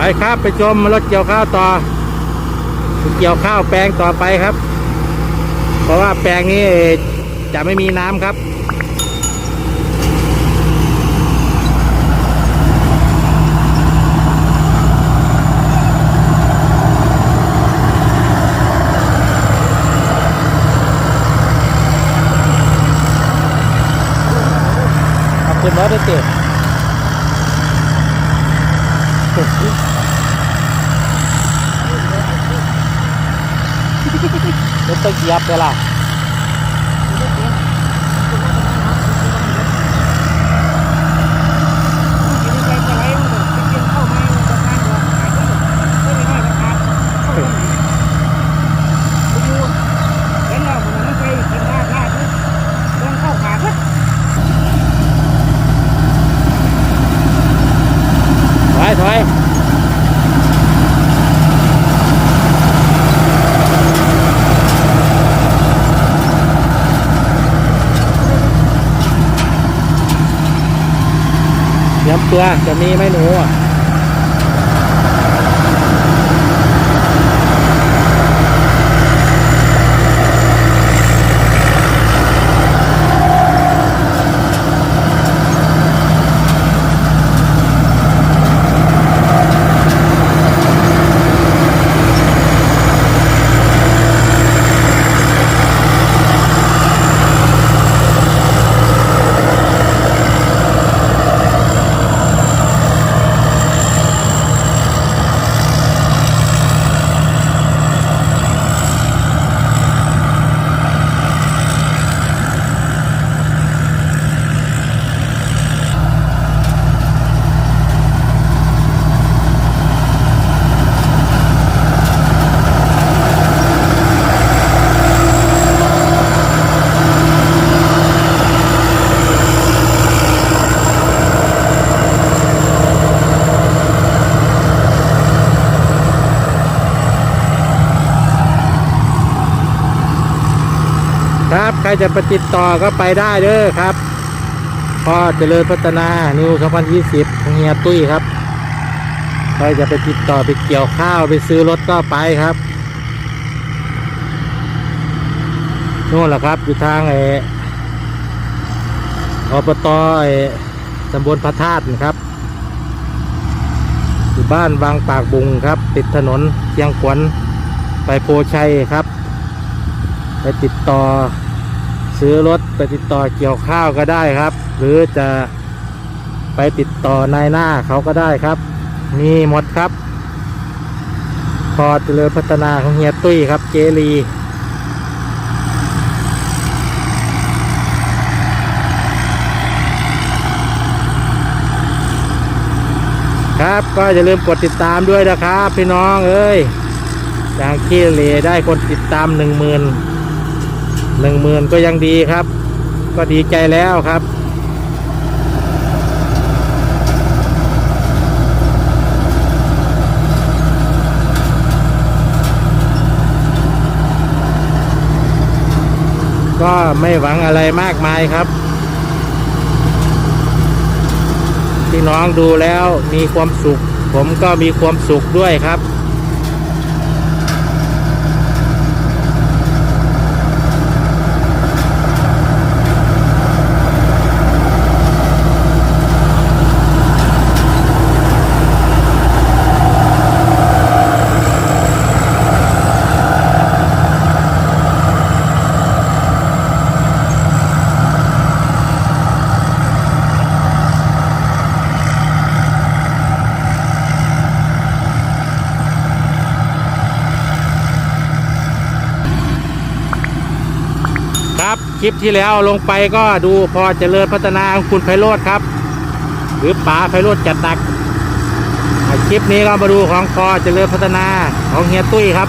ไปครับไปชมรถเกี่ยวข้าวต่อ เกี่ยวข้าวแปลงต่อไปครับ เพราะว่าแปลงนี้จะไม่มีน้ำครับขอบคุณมากด้วยเจ็บ รถตะเกียบเลยล่ะ ย้ำตัวจะมีไหมหนู ครับใครจะไปติดต่อก็ไปได้เด้อครับพ่อเจริญพัฒนานิว2020เฮียตุ้ยครับใครจะไปติดต่อไปเกี่ยวข้าวไปซื้อรถก็ไปครับนู่นแหละครับอยู่ทางไออบตไอตำบลพระธาตุครับอยู่บ้านบางปากบุงครับ ติดถนนเชียงขวัญไปโพชัยครับ ไปติดต่อซื้อรถไปติดต่อเกี่ยวข้าวก็ได้ครับ หรือจะไปติดต่อนายหน้าเขาก็ได้ครับ มีหมดครับ พอเจริญพัฒนาของเฮียตุ้ยครับ เจรีครับก็อย่าลืมกดติดตามด้วยนะครับ พี่น้องเอ้ยอย่างขี้เหร่ได้คนติดตามหนึ่งหมื่น หนึ่งหมื่นก็ยังดีครับ ก็ดีใจแล้วครับก็ไม่หวังอะไรมากมายครับ พี่น้องดูแล้วมีความสุข ผมก็มีความสุขด้วยครับ คลิปที่แล้วลงไปก็ดูพอเจริญพัฒนาของคุณไพโรธครับ หรือป๋าไพโรธจัดหนักอะคลิปนี้ก็มาดูของพอเจริญพัฒนาของเฮียตุ้ยครับ